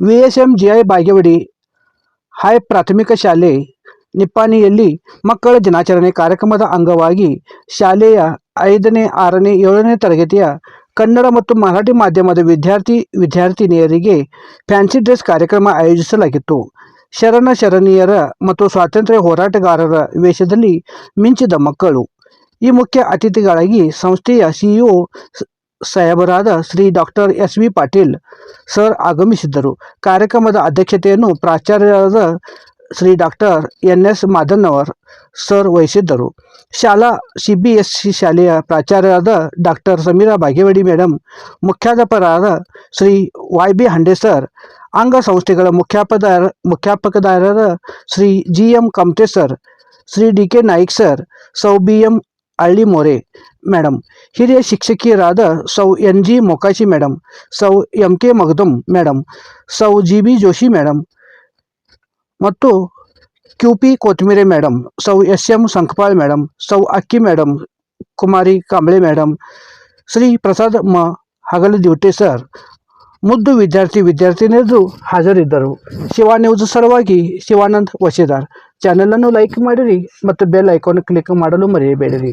V S M G I Bagewadi high ಪ್ರಾಥಮಿಕ ಶಾಲೆ ನಿಪ್ಪಾಣಿಯಲ್ಲಿ ಮಕ್ಕಳ ದಿನಾಚರಣೆ ಕಾರ್ಯಕ್ರಮದ ಅಂಗವಾಗಿ ಶಾಲೆಯ ಐದನೇ, ಆರನೇ, ಏಳನೇ ತರಗತಿಯ ಕನ್ನಡ ಮತ್ತು ಮರಾಠಿ ಮಾಧ್ಯಮದ ವಿದ್ಯಾರ್ಥಿ, ವಿದ್ಯಾರ್ಥಿನಿಯರಿಗೆ ಫ್ಯಾನ್ಸಿ ಡ್ರೆಸ್ ಕಾರ್ಯಕ್ರಮ ಆಯೋಜಿಸಲಾಗಿತ್ತು. ಶರಣ ಶರಣೀಯರ ಮತ್ತು ಸ್ವಾತಂತ್ರ್ಯ ಹೋರಾಟಗಾರರ ವೇಷದಲ್ಲಿ ಮಿಂಚಿದ ಮಕ್ಕಳು. ಈ ಮುಖ್ಯ ಅತಿಥಿಗಳಾಗಿ ಸಂಸ್ಥೆಯ CEO ಸಾಹೇಬರಾದ Shri doctor S V Patil sir ಆಗಮಿಸಿದ್ದರು ಕಾರ್ಯಕ್ರಮದ ಅಧ್ಯಕ್ಷತೆಯನ್ನು ಪ್ರಾಚಾರ್ಯರಾದ Shri doctor N S Madannavar sir ವಹಿಸಿದ್ದರು ಶಾಲಾ ಸಿ ಬಿ ಎಸ್ ಸಿ ಶಾಲೆಯ ಪ್ರಾಚಾರ್ಯರಾದ doctor Sameera Bagewadi madam ಮುಖ್ಯಾಧ್ಯಾಪಕರಾದ Shri Y B Hande sir ಅಂಗಸಂಸ್ಥೆಗಳ ಮುಖ್ಯಾಪದಾರ ಮುಖ್ಯಾಪಕದಾರರ Shri G M Kamate sir Shri D K Naik sir ಸೌ B M Alli More madam ಹಿರಿಯ ಶಿಕ್ಷಕಿಯರಾದ ಸೌ N G Mokashi madam ಸೌ ಎಂ ಕೆ ಮಗದುಮ್ ಮೇಡಮ್ ಸೌ G B Joshi madam ಮತ್ತು Q P Kotmire madam ಸೌ S M ಸಂಕಪಾಲ್ madam ಸೌ ಅಕ್ಕಿ ಮೇಡಮ್ ಕುಮಾರಿ Kamble madam Shri Prasad ಮ ಹಗಲದಿವಟೆ ಸರ್ ಮುದ್ದು ವಿದ್ಯಾರ್ಥಿ, ವಿದ್ಯಾರ್ಥಿನಿಯರು ಹಾಜರಿದ್ದರು. ಶಿವಾ ನ್ಯೂಸ್ ಸಲುವಾಗಿ ಶಿವಾನಂದ್ ವಶೀದಾರ್. ಚಾನಲನ್ನು ಲೈಕ್ ಮಾಡಿರಿ ಮತ್ತು ಬೆಲ್ ಐಕಾನ್ ಕ್ಲಿಕ್ ಮಾಡಲು ಮರೆಯಬೇಡಿರಿ.